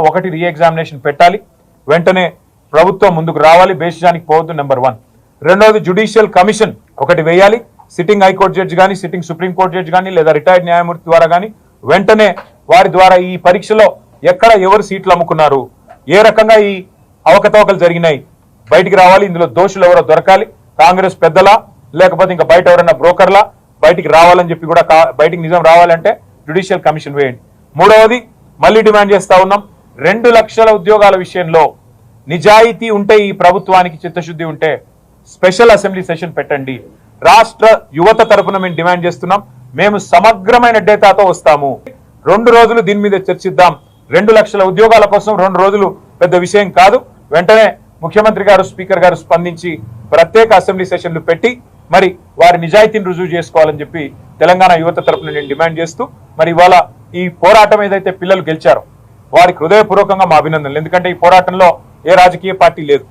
ఒకటి రీ ఎగ్జామినేషన్ పెట్టాలి. వెంటనే ప్రభుత్వం ముందుకు రావాలి. బేసిజానికి పోవద్దు నెంబర్ వన్ రెండవది జుడిషియల్ కమిషన్ ఒకటి వేయాలి. సిట్టింగ్ హైకోర్టు జడ్జి కానీ సిట్టింగ్ సుప్రీంకోర్టు జడ్జి కానీ లేదా రిటైర్డ్ న్యాయమూర్తి ద్వారా కానీ వెంటనే వారి ద్వారా ఈ పరీక్షలో ఎక్కడ ఎవరు సీట్లు అమ్ముకున్నారు ఏ రకంగా ఈ అవకతవకలు జరిగినాయి బయటికి రావాలి. ఇందులో దోషులు ఎవరో దొరకాలి. కాంగ్రెస్ పెద్దలా లేకపోతే ఇంకా బయట ఎవరైనా బ్రోకర్లా బయటికి రావాలని చెప్పి కూడా బయటికి నిజం రావాలంటే జుడిషియల్ కమిషన్ వేయండి. మూడవది మళ్ళీ డిమాండ్ చేస్తా ఉన్నాం. రెండు లక్షల ఉద్యోగాల విషయంలో నిజాయితీ ఉంటే ఈ ప్రభుత్వానికి చిత్తశుద్ధి ఉంటే స్పెషల్ అసెంబ్లీ సెషన్ పెట్టండి. రాష్ట్ర యువత తరపున మేము డిమాండ్ చేస్తున్నాం. మేము సమగ్రమైన డేటాతో వస్తాము. రెండు రోజులు దీని మీద చర్చిద్దాం. రెండు లక్షల ఉద్యోగాల కోసం రెండు రోజులు పెద్ద విషయం కాదు. వెంటనే ముఖ్యమంత్రి గారు స్పీకర్ గారు స్పందించి ప్రత్యేక అసెంబ్లీ సెషన్లు పెట్టి మరి వారి నిజాయితీని రుజువు చేసుకోవాలని చెప్పి తెలంగాణ యువత తరపున నేను డిమాండ్ చేస్తూ మరి ఇవాళ ఈ పోరాటం ఏదైతే పిల్లలు గెలిచారో వారికి హృదయపూర్వకంగా మా అభినందనలు. ఎందుకంటే ఈ పోరాటంలో ఏ రాజకీయ పార్టీ లేదు.